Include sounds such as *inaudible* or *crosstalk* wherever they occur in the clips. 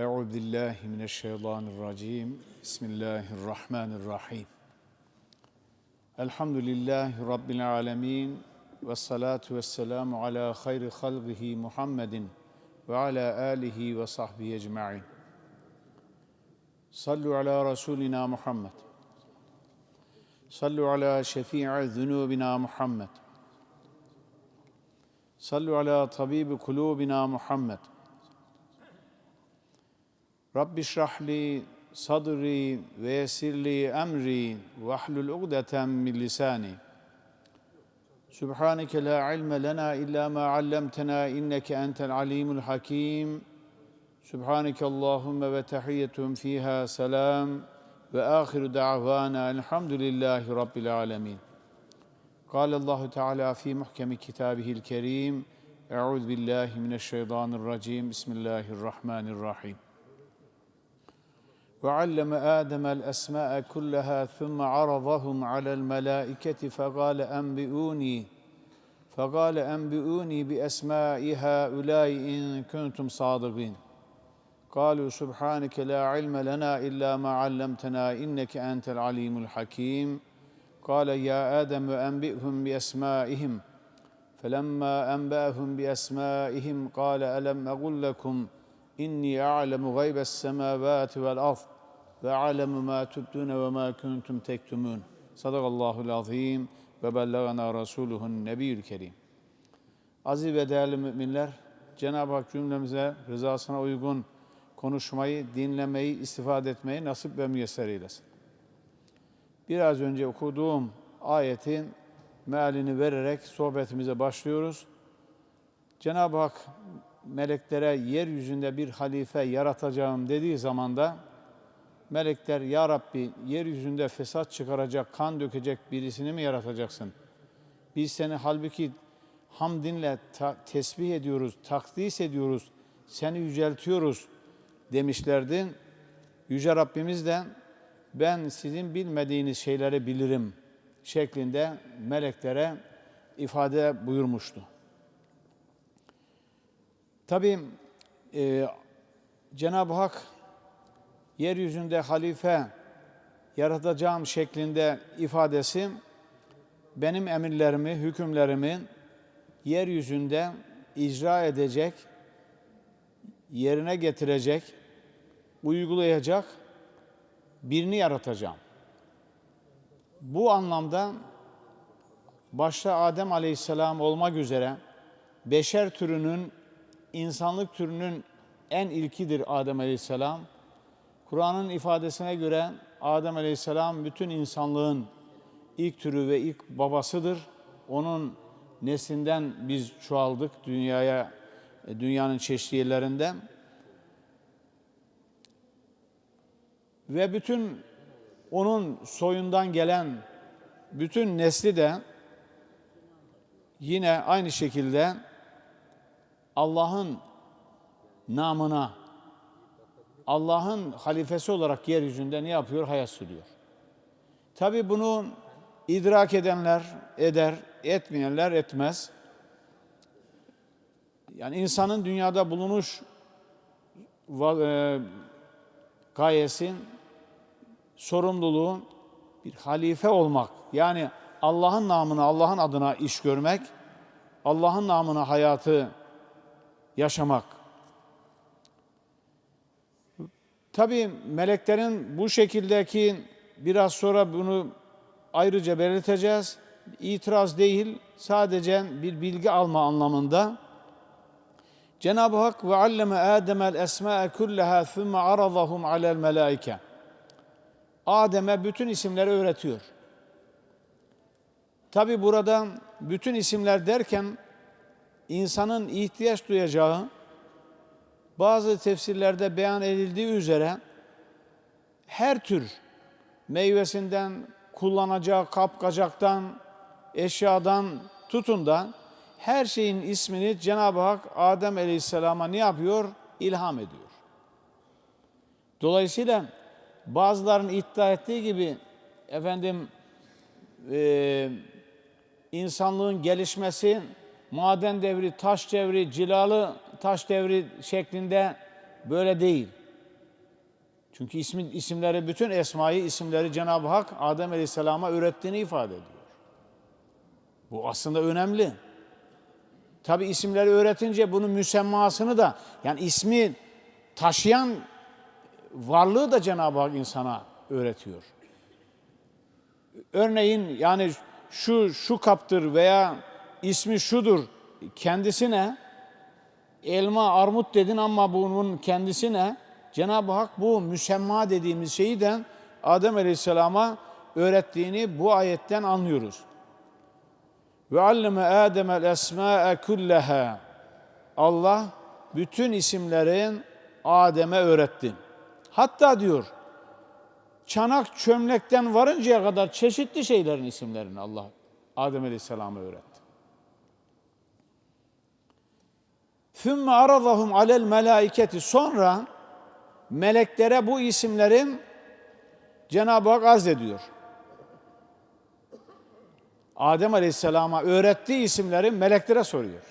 Euzu billahi mineşşeytanirracim. Bismillahirrahmanirrahim. Elhamdülillahi rabbil alamin ve salatu vesselamu ala hayri halqihi Muhammedin ve ala alihi ve sahbihi ecmaîn. Sallu ala Resulina Muhammed. Sallu ala şefii zunubina Muhammed. Sallu ala tabibi kulubina Muhammed. Rabbi şrahli sadri ve yessirli emri ve ahlul ugdeten min lisani. Subhaneke la ilme lena illa ma allamtena inneke entel alimul hakim. Subhaneke Allahümme ve tahiyyetun fiha selam ve ahiru da'vana elhamdülillahi rabbil alemin. قال الله تعالى في محكم كتابه الكريم أعوذ بالله من الشيطان الرجيم بسم الله الرحمن الرحيم وعلم آدم الأسماء كلها ثم عرضهم على الملائكة فقال أنبئوني فقال أنبئوني بأسماء هؤلاء إن كنتم صادقين. قالوا سبحانك لا علم لنا إلا ما علمتنا إنك أنت العليم الحكيم. قال يا آدم أنبئهم بأسمائهم. فلما أنبأهم بأسمائهم قال ألم أقل لكم İnni a'lemu gaybes semavati vel ard ve a'lemu ma tubdune ve ma kuntum tektumun. Sadakallahu azim ve bellagana rasuluhun nebiyyül kerim. Aziz ve değerli müminler, Cenab-ı Hak cümlemize rızasına uygun konuşmayı, dinlemeyi, istifade etmeyi nasip ve müyesser eylesin. Biraz önce okuduğum ayetin mealini vererek sohbetimize başlıyoruz. Cenab-ı Hak meleklere yeryüzünde bir halife yaratacağım dediği zaman da melekler ya Rabbi yeryüzünde fesat çıkaracak, kan dökecek birisini mi yaratacaksın? Biz seni halbuki hamdinle ta- tesbih ediyoruz, takdis ediyoruz, seni yüceltiyoruz demişlerdi. Yüce Rabbimiz de ben sizin bilmediğiniz şeyleri bilirim şeklinde meleklere ifade buyurmuştu. Tabi e, Cenab-ı Hak yeryüzünde halife yaratacağım şeklinde ifadesi benim emirlerimi, hükümlerimi yeryüzünde icra edecek, yerine getirecek, uygulayacak birini yaratacağım. Bu anlamda başta Adem Aleyhisselam olmak üzere beşer türünün, insanlık türünün en ilkidir Adem Aleyhisselam. Kur'an'ın ifadesine göre Adem Aleyhisselam bütün insanlığın ilk türü ve ilk babasıdır. Onun neslinden biz çoğaldık dünyaya, dünyanın çeşitli yerlerinden. Ve bütün onun soyundan gelen bütün nesli de yine aynı şekilde Allah'ın namına, Allah'ın halifesi olarak yeryüzünde ne yapıyor? Hayat sürüyor. Tabi bunu idrak edenler eder, etmeyenler etmez. Yani insanın dünyada bulunuş e, gayesi, sorumluluğu bir halife olmak. Yani Allah'ın namına, Allah'ın adına iş görmek, Allah'ın namına hayatı yaşamak. Tabii meleklerin bu şekildeki biraz sonra bunu ayrıca belirteceğiz. İtiraz değil, sadece bir bilgi alma anlamında. Cenab-ı Hak ve alleme Adem'el esma'e kullaha thumme aradahum alel melaike. Adem'e bütün isimleri öğretiyor. Tabi burada bütün isimler derken insanın ihtiyaç duyacağı bazı tefsirlerde beyan edildiği üzere her tür meyvesinden, kullanacağı kapkacaktan, eşyadan tutun da her şeyin ismini Cenab-ı Hak Adem Aleyhisselam'a ne yapıyor? İlham ediyor. Dolayısıyla bazıların iddia ettiği gibi efendim e, insanlığın gelişmesi maden devri, taş devri, cilalı taş devri şeklinde böyle değil. Çünkü ismi, isimleri, bütün esmayı, isimleri Cenab-ı Hak Adem Aleyhisselam'a öğrettiğini ifade ediyor. Bu aslında önemli. Tabi isimleri öğretince bunun müsemmasını da yani ismi taşıyan varlığı da Cenab-ı Hak insana öğretiyor. Örneğin yani şu şu kaptır veya ismi şudur kendisine elma armut dedin ama bunun kendisine Cenab-ı Hak bu müsemma dediğimiz şeyi de Adem Aleyhisselam'a öğrettiğini bu ayetten anlıyoruz. Ve alleme Adem el esma'e kullaha. Allah bütün isimlerin Adem'e öğretti. Hatta diyor çanak çömlekten varıncaya kadar çeşitli şeylerin isimlerini Allah Adem Aleyhisselam'a öğretti. ثُمَّ aradahum alel melaiketi sonra meleklere bu isimlerin Cenab-ı Hak arz ediyor. Adem Aleyhisselam'a öğrettiği isimleri meleklere soruyor.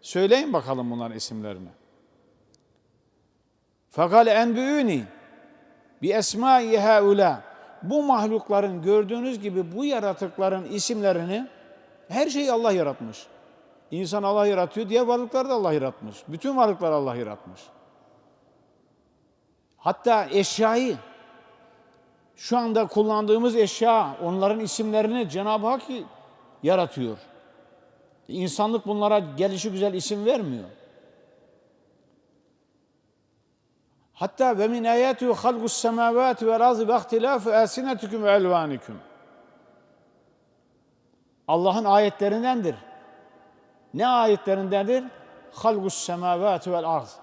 Söyleyin bakalım bunların isimlerini. Fakal enbü'üni bi esmai haula. Bu mahlukların gördüğünüz gibi bu yaratıkların isimlerini her şeyi Allah yaratmış. İnsan Allah yaratıyor, diğer varlıkları da Allah yaratmış. Bütün varlıkları Allah yaratmış. Hatta eşyayı, şu anda kullandığımız eşya, onların isimlerini Cenab-ı Hak yaratıyor. İnsanlık bunlara gelişi güzel isim vermiyor. Hatta ve min ayatihi halqus semavati vel ardı ve ihtilafu alsinatikum ve elvanikum. Allah'ın ayetlerindendir. Ne ayetlerindendir? Halqus semavati vel arz.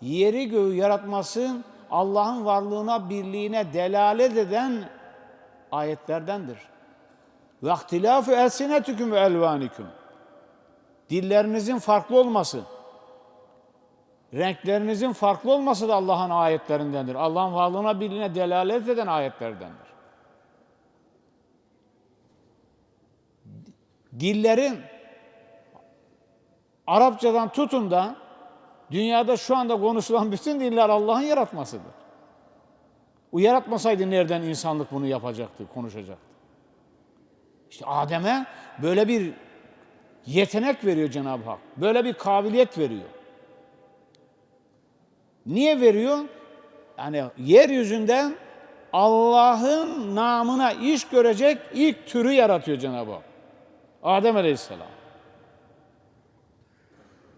Yeri göğü yaratması Allah'ın varlığına, birliğine delalet eden ayetlerdendir. Ve ihtilafu elsinetikum ve elvanikum. Dillerinizin farklı olması, renklerinizin farklı olması da Allah'ın ayetlerindendir. Allah'ın varlığına, birliğine delalet eden ayetlerdendir. Dillerin Arapçadan tutun da dünyada şu anda konuşulan bütün diller Allah'ın yaratmasıdır. O yaratmasaydı nereden insanlık bunu yapacaktı, konuşacaktı? İşte Adem'e böyle bir yetenek veriyor Cenab-ı Hak. Böyle bir kabiliyet veriyor. Niye veriyor? Yani yeryüzünden Allah'ın namına iş görecek ilk türü yaratıyor Cenab-ı Hak. Adem Aleyhisselam.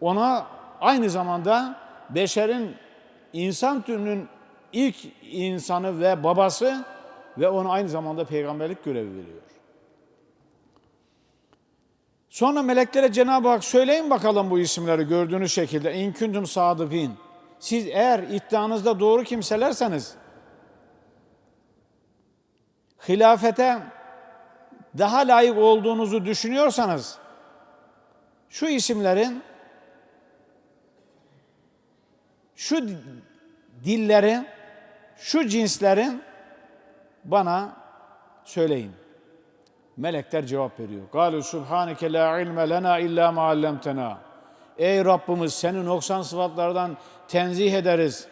Ona aynı zamanda beşerin insan türünün ilk insanı ve babası ve ona aynı zamanda peygamberlik görevi veriyor. Sonra meleklere Cenab-ı Hak söyleyin bakalım bu isimleri gördüğünüz şekilde. İn kuntum sadıkîn. Siz eğer iddianızda doğru kimselerseniz hilafete daha layık olduğunuzu düşünüyorsanız şu isimlerin şu dillerin şu cinslerin bana söyleyin. Melekler cevap veriyor. Galu subhaneke la ilme lena illa ma allamtena. Ey Rabbimiz seni noksan sıfatlardan tenzih ederiz.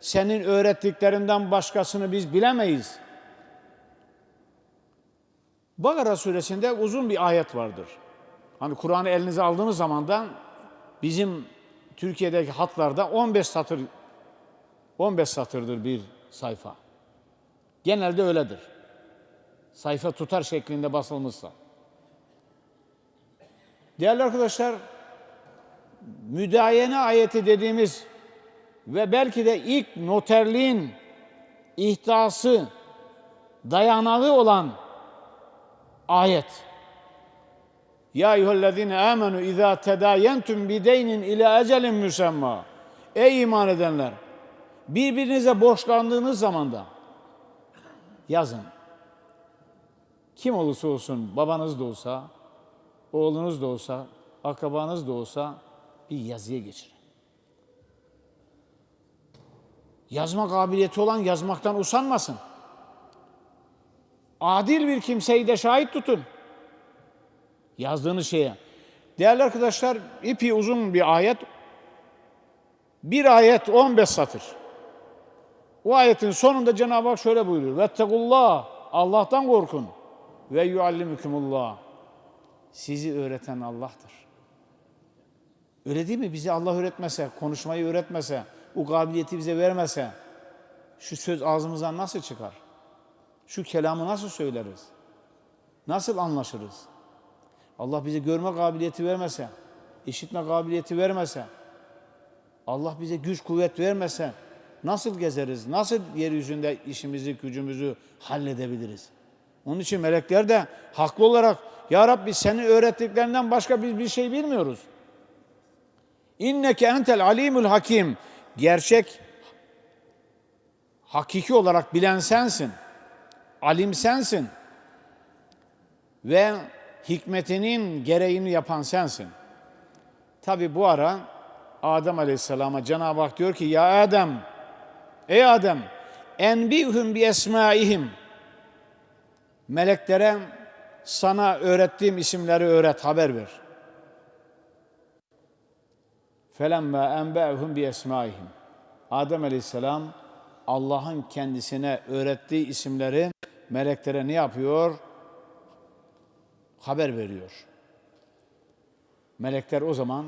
Senin öğrettiklerinden başkasını biz bilemeyiz. Bakara suresinde uzun bir ayet vardır. Hani Kur'an'ı elinize aldığınız zaman da bizim Türkiye'deki hatlarda 15 satır 15 satırdır bir sayfa. Genelde öyledir. Sayfa tutar şeklinde basılmışsa. Değerli arkadaşlar, müdayene ayeti dediğimiz ve belki de ilk noterliğin ihtası, dayanağı olan ayet. Ya eyyühellezine amenu izâ tedâyentum bideynin ila ecelin müsemma. Ey iman edenler! Birbirinize borçlandığınız zamanda yazın. Kim olursa olsun, babanız da olsa, oğlunuz da olsa, akrabanız da olsa bir yazıya geçirin. Yazma kabiliyeti olan yazmaktan usanmasın. Adil bir kimseyi de şahit tutun. Yazdığınız şeye. Değerli arkadaşlar, ipi uzun bir ayet. Bir ayet 15 satır. O ayetin sonunda Cenab-ı Hak şöyle buyuruyor. Vettekullah. Allah'tan korkun. Ve yuallimukumullah. Sizi öğreten Allah'tır. Öyle değil mi? Bizi Allah öğretmese, konuşmayı öğretmese, o kabiliyeti bize vermese, şu söz ağzımızdan nasıl çıkar? Şu kelamı nasıl söyleriz? Nasıl anlaşırız? Allah bize görme kabiliyeti vermese, işitme kabiliyeti vermese, Allah bize güç kuvvet vermese nasıl gezeriz? Nasıl yeryüzünde işimizi, gücümüzü halledebiliriz? Onun için melekler de haklı olarak Ya Rabbi senin öğrettiklerinden başka biz bir şey bilmiyoruz. İnneke entel alimul hakim. Gerçek hakiki olarak bilen sensin. Alim sensin. Ve hikmetinin gereğini yapan sensin. Tabi bu ara Adem Aleyhisselam'a Cenab-ı Hak diyor ki ya Adem ey Adem enbihum bi esmaihim meleklere sana öğrettiğim isimleri öğret haber ver. Felemma enba'hum bi esmaihim. Adem Aleyhisselam Allah'ın kendisine öğrettiği isimleri meleklere ne yapıyor? Haber veriyor. Melekler o zaman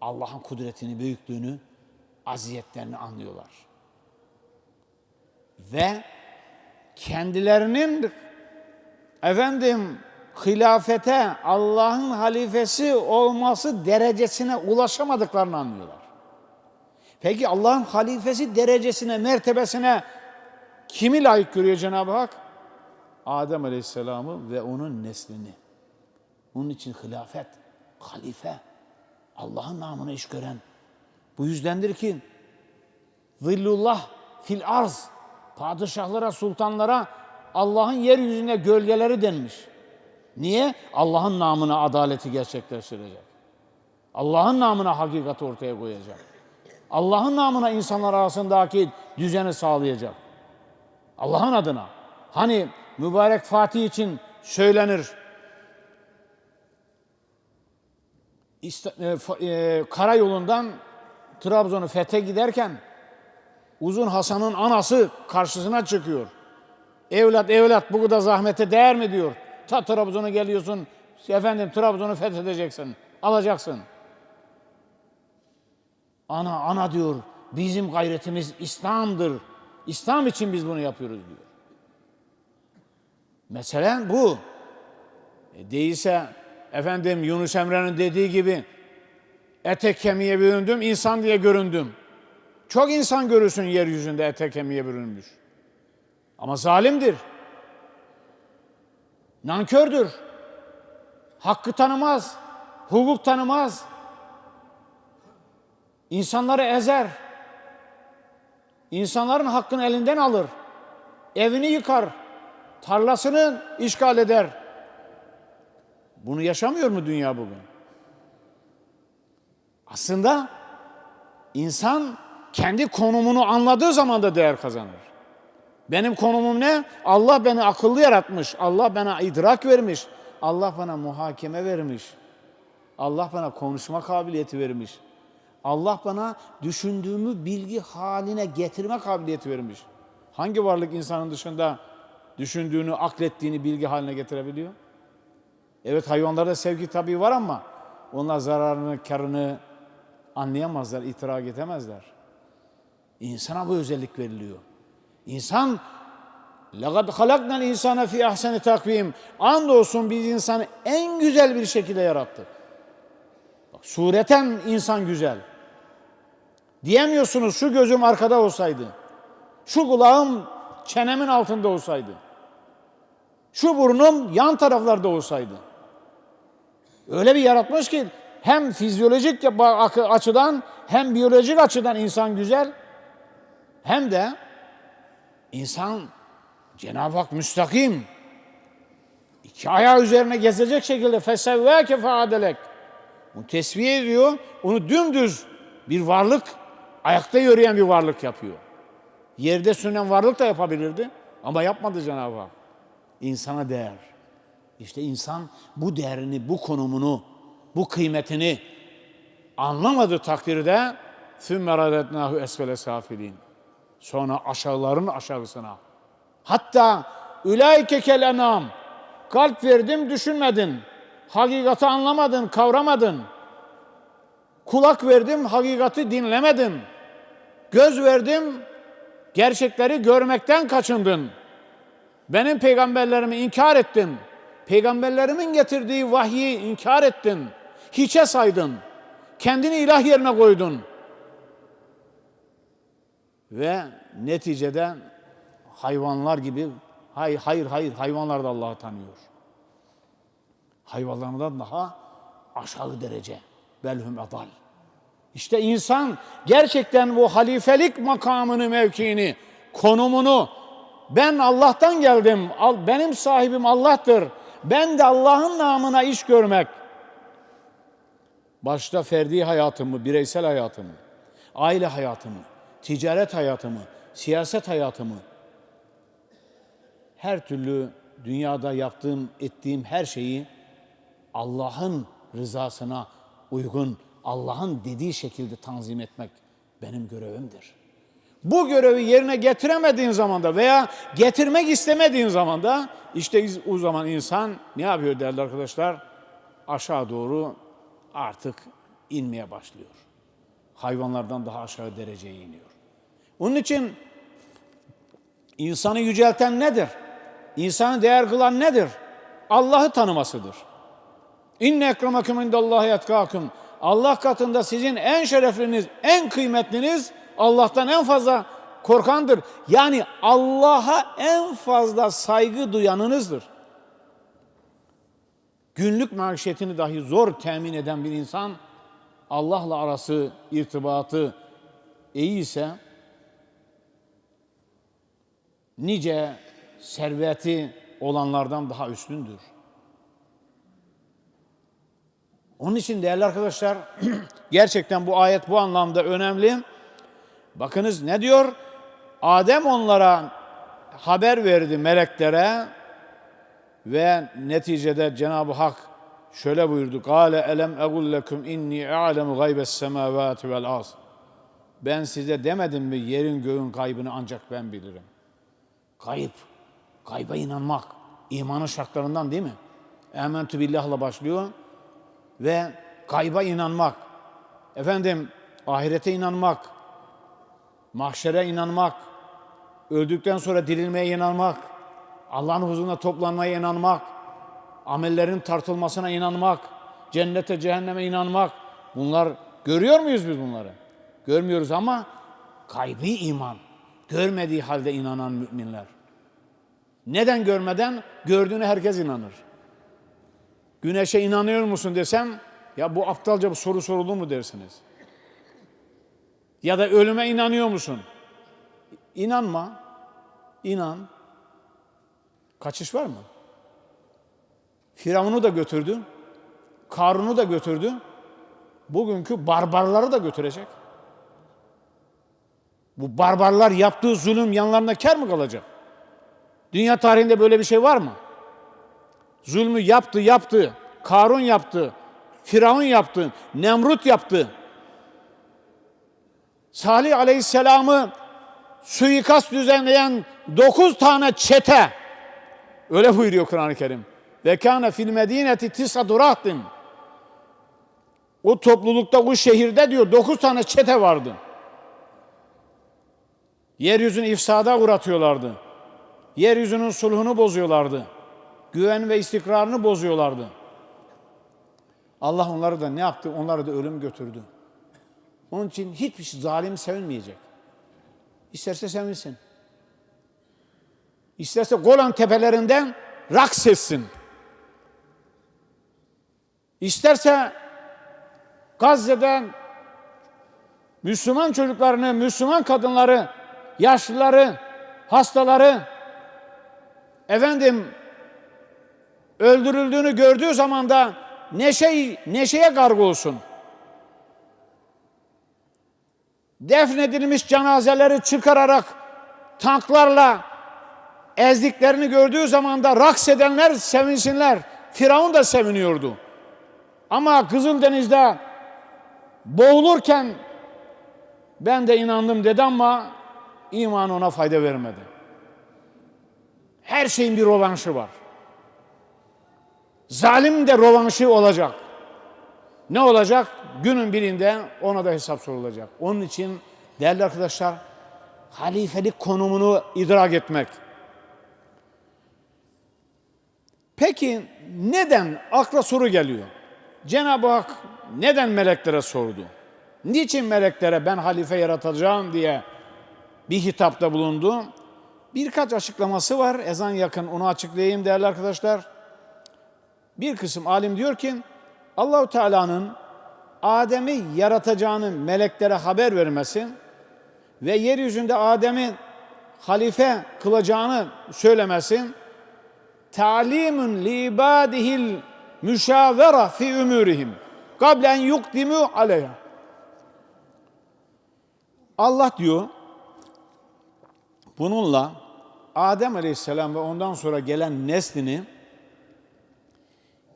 Allah'ın kudretini, büyüklüğünü, aziyetlerini anlıyorlar. Ve kendilerinin efendim hilafete Allah'ın halifesi olması derecesine ulaşamadıklarını anlıyorlar. Peki Allah'ın halifesi derecesine, mertebesine kimi layık görüyor Cenab-ı Hak? Adem Aleyhisselam'ı ve onun neslini. Onun için hilafet, halife, Allah'ın namına iş gören. Bu yüzdendir ki zillullah fil arz padişahlara, sultanlara Allah'ın yeryüzünde gölgeleri denmiş. Niye? Allah'ın namına adaleti gerçekleştirecek. Allah'ın namına hakikati ortaya koyacak. Allah'ın namına insanlar arasındaki düzeni sağlayacak. Allah'ın adına. Hani mübarek Fatih için söylenir. İsta, e, e, karayolundan Trabzon'u fethe giderken Uzun Hasan'ın anası karşısına çıkıyor. Evlat evlat bu kadar zahmete değer mi diyor. Ta Trabzon'a geliyorsun. Efendim Trabzon'u fethedeceksin. Alacaksın. Ana ana diyor. Bizim gayretimiz İslam'dır. İslam için biz bunu yapıyoruz diyor. Meselen bu. E değilse efendim Yunus Emre'nin dediği gibi ete kemiğe büründüm, insan diye göründüm. Çok insan görürsün yeryüzünde ete kemiğe bürünmüş. Ama zalimdir. Nankördür. Hakkı tanımaz. Hukuk tanımaz. İnsanları ezer. İnsanların hakkını elinden alır. Evini yıkar. Tarlasını işgal eder. Bunu yaşamıyor mu dünya bugün? Aslında insan kendi konumunu anladığı zaman da değer kazanır. Benim konumum ne? Allah beni akıllı yaratmış. Allah bana idrak vermiş. Allah bana muhakeme vermiş. Allah bana konuşma kabiliyeti vermiş. Allah bana düşündüğümü bilgi haline getirme kabiliyeti vermiş. Hangi varlık insanın dışında düşündüğünü, aklettiğini bilgi haline getirebiliyor? Evet hayvanlarda sevgi tabii var ama onlar zararını, karını anlayamazlar, itirak edemezler. İnsana bu özellik veriliyor. İnsan لَقَدْ خَلَقْنَا الْاِنْسَانَ فِي اَحْسَنِ takvim. Andolsun biz insanı en güzel bir şekilde yarattık. Bak, sureten insan güzel. Diyemiyorsunuz şu gözüm arkada olsaydı. Şu kulağım çenemin altında olsaydı. Şu burnum yan taraflarda olsaydı. Öyle bir yaratmış ki hem fizyolojik açıdan hem biyolojik açıdan insan güzel hem de insan Cenab-ı Hak müstakim iki ayağı üzerine gezecek şekilde fesevvâke feadelek onu tesviye ediyor, onu dümdüz bir varlık, ayakta yürüyen bir varlık yapıyor. Yerde sürünen varlık da yapabilirdi ama yapmadı Cenab-ı Hak İnsana değer. İşte insan bu değerini, bu konumunu, bu kıymetini anlamadığı takdirde ثُمَّ رَدَدْنَاهُ esfele safilin. Sonra aşağıların aşağısına. Hatta ülaike kel enam. Kalp verdim düşünmedin. Hakikati anlamadın, kavramadın. Kulak verdim, hakikati dinlemedin. Göz verdim, gerçekleri görmekten kaçındın. Benim peygamberlerimi inkar ettin. Peygamberlerimin getirdiği vahyi inkar ettin. Hiçe saydın. Kendini ilah yerine koydun. Ve neticede hayvanlar gibi hayır hayır hayır hayvanlar da Allah'ı tanıyor. Hayvanlardan daha aşağı derece. Belhum adal. İşte insan gerçekten bu halifelik makamını, mevkiini, konumunu ben Allah'tan geldim, benim sahibim Allah'tır. Ben de Allah'ın namına iş görmek. Başta ferdi hayatımı, bireysel hayatımı, aile hayatımı, ticaret hayatımı, siyaset hayatımı, her türlü dünyada yaptığım, ettiğim her şeyi Allah'ın rızasına uygun, Allah'ın dediği şekilde tanzim etmek benim görevimdir. Bu görevi yerine getiremediğin zaman da veya getirmek istemediğin zaman da işte o zaman insan ne yapıyor değerli arkadaşlar? Aşağı doğru artık inmeye başlıyor. Hayvanlardan daha aşağı dereceye iniyor. Onun için insanı yücelten nedir? İnsanı değer kılan nedir? Allah'ı tanımasıdır. İnne ekremekum indallahi etkâkum. Allah katında sizin en şerefliniz, en kıymetliniz Allah'tan en fazla korkandır. Yani Allah'a en fazla saygı duyanınızdır. Günlük maişetini dahi zor temin eden bir insan Allah'la arası, irtibatı iyi ise nice serveti olanlardan daha üstündür. Onun için değerli arkadaşlar *clears throat* gerçekten bu ayet bu anlamda önemli. Bakınız ne diyor? Adem onlara haber verdi meleklere ve neticede Cenab-ı Hak şöyle buyurdu. Kale elem egul inni a'lemu gaybes semavati vel az. Ben size demedim mi yerin göğün kaybını ancak ben bilirim. Kayıp, kayba inanmak imanın şartlarından değil mi? Ementü billahla başlıyor ve kayba inanmak. Efendim ahirete inanmak, mahşere inanmak, öldükten sonra dirilmeye inanmak, Allah'ın huzuruna toplanmaya inanmak, amellerin tartılmasına inanmak, cennete cehenneme inanmak. Bunlar görüyor muyuz biz bunları? Görmüyoruz ama kaybi iman. Görmediği halde inanan müminler. Neden görmeden? Gördüğüne herkes inanır. Güneşe inanıyor musun desem, ya bu aptalca bir soru soruldu mu dersiniz. Ya da ölüme inanıyor musun? İnanma, inan. Kaçış var mı? Firavun'u da götürdü, Karun'u da götürdü, bugünkü barbarları da götürecek. Bu barbarlar yaptığı zulüm yanlarına kar mı kalacak? Dünya tarihinde böyle bir şey var mı? Zulmü yaptı, yaptı. Karun yaptı. Firavun yaptı. Nemrut yaptı. Salih Aleyhisselam'ı suikast düzenleyen dokuz tane çete öyle buyuruyor Kur'an-ı Kerim. Ve kâne fil medîneti tis'atu rahtin. O toplulukta, o şehirde diyor dokuz tane çete vardı. Yeryüzünü ifsada uğratıyorlardı. Yeryüzünün sulhunu bozuyorlardı. Güven ve istikrarını bozuyorlardı. Allah onları da ne yaptı? Onları da ölüm götürdü. Onun için hiçbir şey zalim sevinmeyecek. İsterse sevinsin. İsterse Golan tepelerinden raks etsin. İsterse Gazze'den Müslüman çocuklarını, Müslüman kadınları, yaşlıları, hastaları efendim öldürüldüğünü gördüğü zaman da neşe, neşeye garg olsun. Defnedilmiş cenazeleri çıkararak tanklarla ezdiklerini gördüğü zaman da raks edenler sevinsinler. Firavun da seviniyordu. Ama Kızıldeniz'de boğulurken ben de inandım dedi ama iman ona fayda vermedi. Her şeyin bir rovanşı var. Zalim de rovanşı olacak. Ne olacak? Günün birinde ona da hesap sorulacak. Onun için değerli arkadaşlar halifelik konumunu idrak etmek. Peki neden akla soru geliyor? Cenab-ı Hak neden meleklere sordu? Niçin meleklere ben halife yaratacağım diye bir hitapta bulundu? Birkaç açıklaması var. Ezan yakın onu açıklayayım değerli arkadaşlar. Bir kısım alim diyor ki Allahu Teala'nın Adem'i yaratacağını meleklere haber vermesi ve yeryüzünde Adem'i halife kılacağını söylemesi ta'limun li ibadihil müşavera fi umurihim kablen yukdimu aleyha. Allah diyor bununla Adem Aleyhisselam ve ondan sonra gelen neslini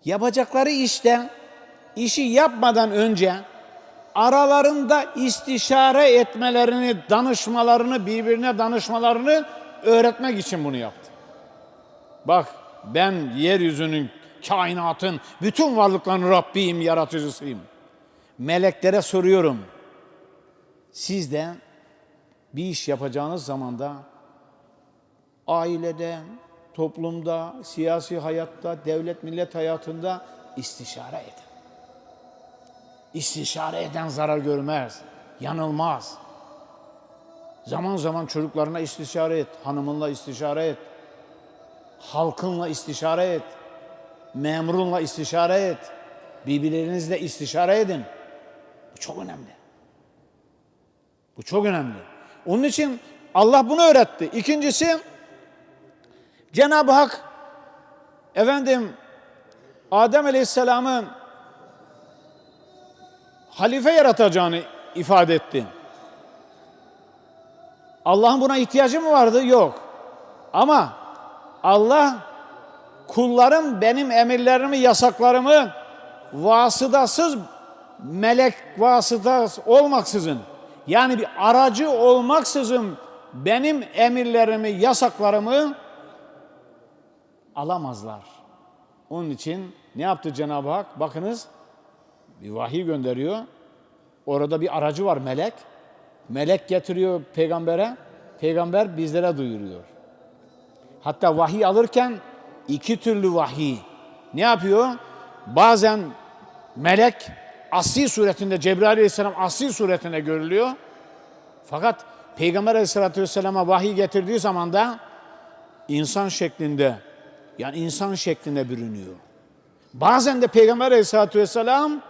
yapacakları işte işi yapmadan önce aralarında istişare etmelerini, danışmalarını, birbirine danışmalarını öğretmek için bunu yaptı. Bak ben yeryüzünün, kainatın, bütün varlıkların Rabbiyim, yaratıcısıyım. Meleklere soruyorum. Siz de bir iş yapacağınız zaman da ailede, toplumda, siyasi hayatta, devlet millet hayatında istişare edin. İstişare eden zarar görmez, yanılmaz. Zaman zaman çocuklarına istişare et, hanımınla istişare et, halkınla istişare et, memurunla istişare et, birbirlerinizle istişare edin. Bu çok önemli. Bu çok önemli. Onun için Allah bunu öğretti. İkincisi Cenab-ı Hak efendim Adem Aleyhisselam'ı halife yaratacağını ifade etti. Allah'ın buna ihtiyacı mı vardı? Yok. Ama Allah kullarım benim emirlerimi, yasaklarımı vasıtasız melek vasıtası olmaksızın yani bir aracı olmaksızın benim emirlerimi, yasaklarımı alamazlar. Onun için ne yaptı Cenab-ı Hak? Bakınız bir vahiy gönderiyor. Orada bir aracı var melek. Melek getiriyor peygambere. Peygamber bizlere duyuruyor. Hatta vahiy alırken iki türlü vahiy. Ne yapıyor? Bazen melek asli suretinde Cebrail Aleyhisselam asli suretinde görülüyor. Fakat Peygamber Aleyhisselatü Vesselam'a vahiy getirdiği zaman da insan şeklinde yani insan şeklinde bürünüyor. Bazen de Peygamber Aleyhisselatü Vesselam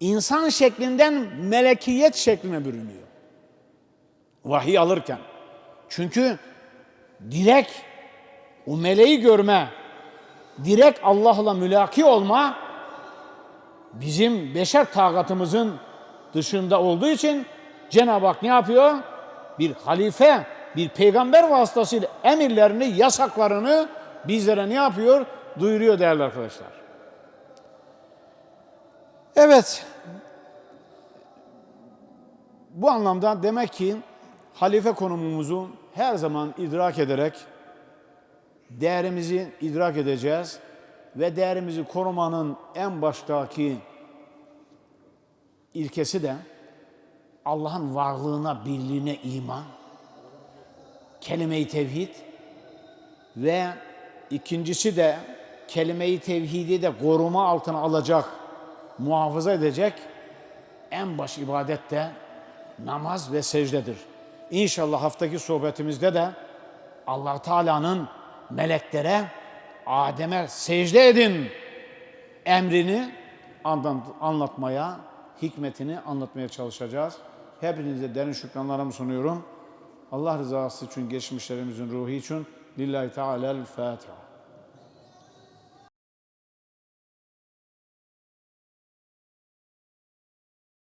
insan şeklinden melekiyet şekline bürünüyor. Vahiy alırken. Çünkü direkt o meleği görme, direkt Allah'la mülaki olma bizim beşer takatımızın dışında olduğu için Cenab-ı Hak ne yapıyor? Bir halife, bir peygamber vasıtasıyla emirlerini, yasaklarını bizlere ne yapıyor? Duyuruyor değerli arkadaşlar. Evet. Bu anlamda demek ki halife konumumuzu her zaman idrak ederek değerimizi idrak edeceğiz ve değerimizi korumanın en baştaki ilkesi de Allah'ın varlığına, birliğine iman, kelime-i tevhid ve ikincisi de kelime-i tevhidi de koruma altına alacak, muhafaza edecek en baş ibadet de namaz ve secdedir. İnşallah haftaki sohbetimizde de Allah Teala'nın meleklere Adem'e secde edin emrini anlatmaya, hikmetini anlatmaya çalışacağız. Hepinize derin şükranlarımı sunuyorum. Allah rızası için, geçmişlerimizin ruhu için. Lillahi Teala'l-Fatiha.